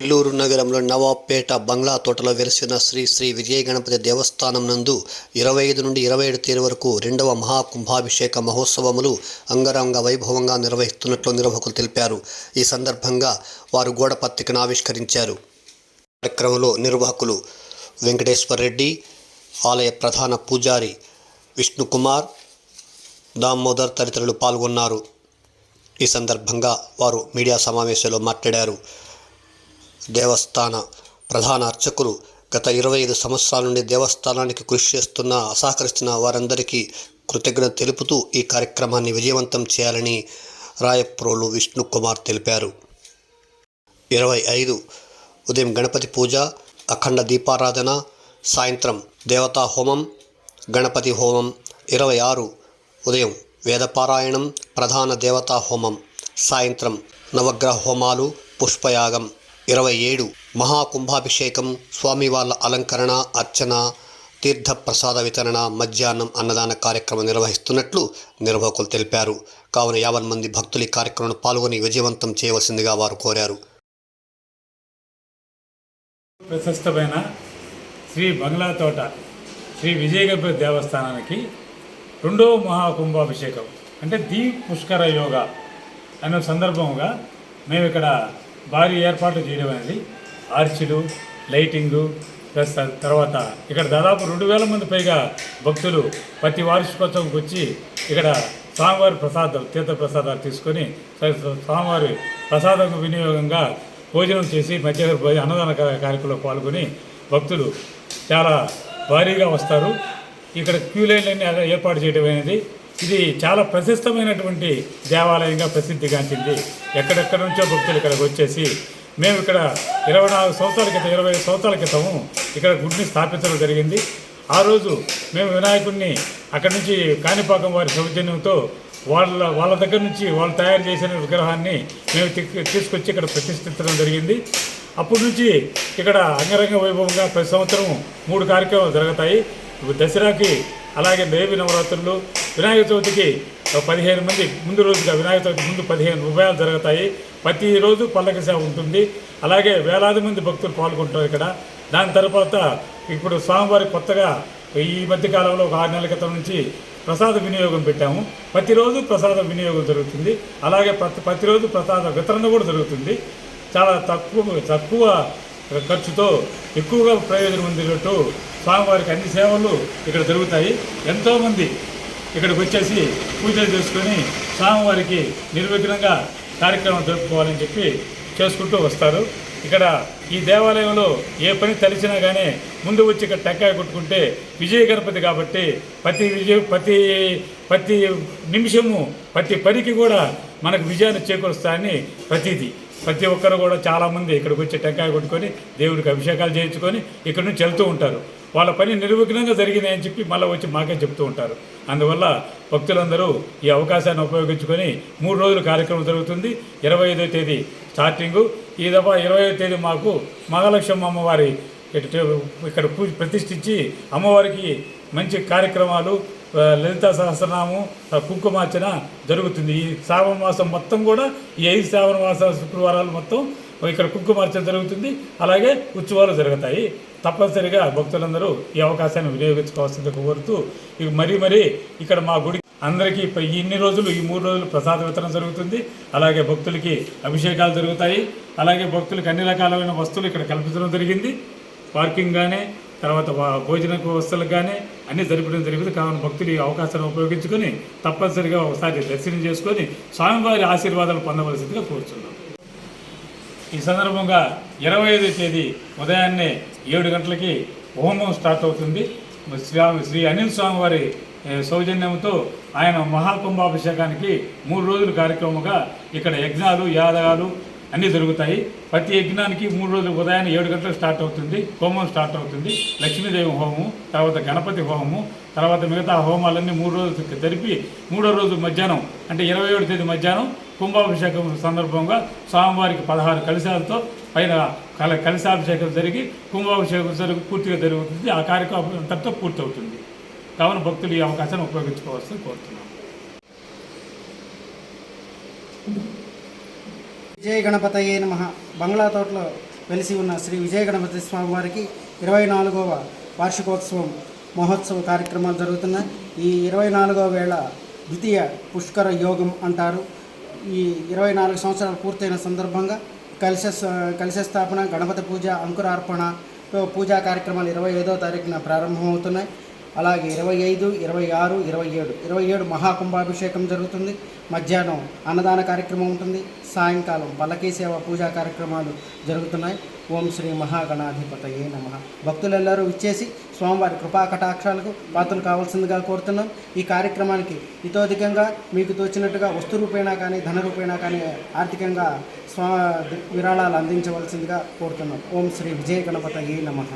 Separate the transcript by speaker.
Speaker 1: నెల్లూరు నగరంలో నవాబ్పేట బంగ్లా తోటలో వెలిసిన శ్రీ శ్రీ విజయ గణపతి దేవస్థానం నందు ఇరవై ఐదు నుండి ఇరవై ఏడు తేదీ వరకు రెండవ మహాకుంభాభిషేక మహోత్సవములు అంగరంగ వైభవంగా నిర్వహిస్తున్నట్లు నిర్వాహకులు తెలిపారు. ఈ సందర్భంగా వారు గోడ పత్రికను ఆవిష్కరించారు. కార్యక్రమంలో నిర్వాహకులు వెంకటేశ్వర్ రెడ్డి ఆలయ ప్రధాన పూజారి విష్ణుకుమార్ దామోదర్ తదితరులు పాల్గొన్నారు. ఈ సందర్భంగా వారు మీడియా సమావేశంలో మాట్లాడారు. దేవస్థాన ప్రధాన అర్చకులు గత ఇరవై ఐదు సంవత్సరాల నుండి దేవస్థానానికి కృషి చేస్తున్న అసహకరిస్తున్న వారందరికీ కృతజ్ఞత తెలుపుతూ ఈ కార్యక్రమాన్ని విజయవంతం చేయాలని రాయప్రోలు విష్ణుకుమార్ తెలిపారు. ఇరవై ఐదు ఉదయం గణపతి పూజ అఖండ దీపారాధన సాయంత్రం దేవతా హోమం గణపతి హోమం ఇరవై ఆరు ఉదయం వేదపారాయణం ప్రధాన దేవతా హోమం సాయంత్రం నవగ్రహ హోమాలు పుష్పయాగం ఇరవై ఏడు మహాకుంభాభిషేకం స్వామివార్ల అలంకరణ అర్చన తీర్థ ప్రసాద వితరణ మధ్యాహ్నం అన్నదాన కార్యక్రమం నిర్వహిస్తున్నట్లు నిర్వాహకులు తెలిపారు. కావున యాభై మంది భక్తులు ఈ కార్యక్రమంలో పాల్గొని విజయవంతం చేయవలసిందిగా వారు కోరారు.
Speaker 2: ప్రశస్తమైన శ్రీ బంగ్లా తోట శ్రీ విజయగణపతి దేవస్థానానికి రెండవ మహాకుంభాభిషేకం అంటే దీప్ పుష్కర యోగా అనే సందర్భంగా మేము ఇక్కడ భారీ ఏర్పాట్లు చేయడం అనేది ఆర్చిలు లైటింగు ప్లస్ తర్వాత ఇక్కడ దాదాపు రెండు వేల మంది పైగా భక్తులు ప్రతి వార్షికోత్సవంకి వచ్చి ఇక్కడ స్వామివారి ప్రసాదం తీర్థ ప్రసాదాలు తీసుకొని స్వామివారి ప్రసాదం వినియోగంగా భోజనం చేసి మధ్యాహ్న భోజన అన్నదాన కార్యక్రమంలో పాల్గొని భక్తులు చాలా భారీగా వస్తారు. ఇక్కడ క్యూ లైన్లన్నీ ఏర్పాటు చేయడం అనేది ఇది చాలా ప్రశస్తమైనటువంటి దేవాలయంగా ప్రసిద్ధిగాంచింది ఎక్కడెక్కడ నుంచో భక్తులు ఇక్కడికి వచ్చేసి మేము ఇక్కడ ఇరవై నాలుగు సంవత్సరాల క్రితం ఇరవై ఐదు సంవత్సరాల క్రితము ఇక్కడ గుడిని స్థాపించడం జరిగింది. ఆ రోజు మేము వినాయకుడిని అక్కడి నుంచి కాణిపాకం వారి సౌజన్యంతో వాళ్ళ వాళ్ళ దగ్గర నుంచి వాళ్ళు తయారు చేసిన విగ్రహాన్ని మేము తీసుకొచ్చి ఇక్కడ ప్రతిష్ఠించడం జరిగింది. అప్పటి నుంచి ఇక్కడ అంగరంగ వైభవంగా ప్రతి సంవత్సరం మూడు కార్యక్రమాలు జరుగుతాయి. దసరాకి అలాగే దేవి నవరాత్రులు వినాయక చవితికి పదిహేను మంది ముందు రోజుగా వినాయక చవితి ముందు పదిహేను ఉభయాలు జరుగుతాయి. ప్రతిరోజు పల్లకి సేవ ఉంటుంది. అలాగే వేలాది మంది భక్తులు పాల్గొంటారు ఇక్కడ. దాని తర్వాత ఇప్పుడు స్వామివారి కొత్తగా ఈ మధ్య కాలంలో ఒక ఆరు నెలల క్రితం నుంచి ప్రసాద వినియోగం పెట్టాము. ప్రతిరోజు ప్రసాద వినియోగం జరుగుతుంది. అలాగే ప్రతి ప్రతిరోజు ప్రసాద వితరణ కూడా జరుగుతుంది. చాలా తక్కువ తక్కువ ఖర్చుతో ఎక్కువగా ప్రయోజనం పొందేటట్టు స్వామివారికి అన్ని సేవలు ఇక్కడ జరుగుతాయి. ఎంతోమంది ఇక్కడికి వచ్చేసి పూజలు చేసుకొని స్వామివారికి నిర్విఘ్నంగా కార్యక్రమం జరుపుకోవాలని చెప్పి చేసుకుంటూ వస్తారు. ఇక్కడ ఈ దేవాలయంలో ఏ పని తలిచినా కానీ ముందు వచ్చి ఇక్కడ టెంకాయ కొట్టుకుంటే విజయ గణపతి కాబట్టి ప్రతి విజయ ప్రతి ప్రతి నిమిషము ప్రతి పనికి కూడా మనకు విజయాన్ని చేకూరుస్తాయని ప్రతిదీ ప్రతి ఒక్కరు కూడా చాలామంది ఇక్కడికి వచ్చి టెంకాయ కొట్టుకొని దేవుడికి అభిషేకాలు చేయించుకొని ఇక్కడ నుంచి వెళ్తూ ఉంటారు. వాళ్ళ పని నిర్విఘ్నంగా జరిగినాయని చెప్పి మళ్ళీ వచ్చి మాకే చెప్తూ ఉంటారు. అందువల్ల భక్తులందరూ ఈ అవకాశాన్ని ఉపయోగించుకొని మూడు రోజుల కార్యక్రమం జరుగుతుంది. ఇరవై ఐదో తేదీ స్టార్టింగు. ఈ దఫా ఇరవై ఐదో తేదీ మాకు మహాలక్ష్మి అమ్మవారి ఇక్కడ పూజ ప్రతిష్ఠించి అమ్మవారికి మంచి కార్యక్రమాలు లలిత సహస్రనామం కుంకుమార్చన జరుగుతుంది. ఈ శ్రావణ మాసం మొత్తం కూడా ఈ ఐదు శ్రావణ మాస శుక్రవారాలు మొత్తం ఇక్కడ కుంకుమార్చన జరుగుతుంది. అలాగే ఉత్సవాలు జరుగుతాయి. తప్పనిసరిగా భక్తులందరూ ఈ అవకాశాన్ని వినియోగించుకోవాల్సింది కోరుతూ ఇక మరీ మరీ ఇక్కడ మా గుడి అందరికీ ఇన్ని రోజులు ఈ మూడు రోజులు ప్రసాద వితరణ జరుగుతుంది. అలాగే భక్తులకి అభిషేకాలు జరుగుతాయి. అలాగే భక్తులకి అన్ని రకాలైన వస్తువులు ఇక్కడ కల్పించడం జరిగింది. పార్కింగ్ కానీ తర్వాత వా- భోజన వస్తువులకు కానీ అన్నీ జరిపడం జరిగింది. కావున భక్తులు ఈ అవకాశాన్ని ఉపయోగించుకొని తప్పనిసరిగా ఒకసారి దర్శనం చేసుకొని స్వామివారి ఆశీర్వాదాలు పొందవలసిందిగా కోరుతున్నాం ఈ సందర్భంగా ఇరవై ఐదో తేదీ ఉదయాన్నే ఏడు గంటలకి హోమం స్టార్ట్ అవుతుంది. శ్రీ శ్రీ అనిల్ స్వామి వారి సౌజన్యంతో ఆయన మహాకుంభాభిషేకానికి మూడు రోజుల కార్యక్రమంగా ఇక్కడ యజ్ఞాలు యాదగాలు అన్నీ జరుగుతాయి. ప్రతి యజ్ఞానికి మూడు రోజులు ఉదయాన్నే ఏడు గంటలకు స్టార్ట్ అవుతుంది. హోమం స్టార్ట్ అవుతుంది. లక్ష్మీదేవి హోమం తర్వాత గణపతి హోమము తర్వాత మిగతా హోమాలన్నీ మూడు రోజులు జరిపి మూడో రోజు మధ్యాహ్నం అంటే ఇరవై ఏడు తేదీ మధ్యాహ్నం కుంభాభిషేకం సందర్భంగా స్వామివారికి పదహారు కలశాలతో పైన కల కలశాభిషేకం జరిగి కుంభాభిషేకం జరుగు పూర్తిగా జరుగుతుంది. ఆ కార్యక్రమం అంతటితో పూర్తవుతుంది. కావున భక్తులు ఈ అవకాశాన్ని ఉపయోగించుకోవాల్సింది కోరుతున్నాను
Speaker 3: విజయ గణపతయ్యే నమ. బంగ్లా తోటలో వెలిసి ఉన్న శ్రీ విజయ గణపతి స్వామి వారికి ఇరవై నాలుగవ వార్షికోత్సవం మహోత్సవ కార్యక్రమాలు జరుగుతున్నాయి. ఈ ఇరవై నాలుగవ వేళ ద్వితీయ పుష్కర యోగం అంటారు. ఈ ఇరవై నాలుగు సంవత్సరాలు పూర్తయిన సందర్భంగా కలశ కలశ స్థాపన గణపతి పూజ అంకురార్పణ పూజా కార్యక్రమాలు ఇరవై ఐదో తారీఖున ప్రారంభమవుతున్నాయి. అలాగే ఇరవై ఐదు ఇరవై ఆరు ఇరవై ఏడు. ఇరవై ఏడు మహాకుంభాభిషేకం జరుగుతుంది. మధ్యాహ్నం అన్నదాన కార్యక్రమం ఉంటుంది. సాయంకాలం పల్లకీ సేవ పూజా కార్యక్రమాలు జరుగుతున్నాయి. ఓం శ్రీ మహాగణాధిపతయే నమ. భక్తులెల్లరూ ఇచ్చేసి స్వామివారి కృపా కటాక్షాలకు పాత్రలు కావాల్సిందిగా కోరుతున్నాం. ఈ కార్యక్రమానికి ఇతోధికంగా మీకు తోచినట్టుగా వస్తు రూపేణా కానీ ధన రూపేణా కానీ ఆర్థికంగా స్వా విరాళాలు అందించవలసిందిగా కోరుతున్నాం. ఓం శ్రీ విజయ గణపతయే నమః.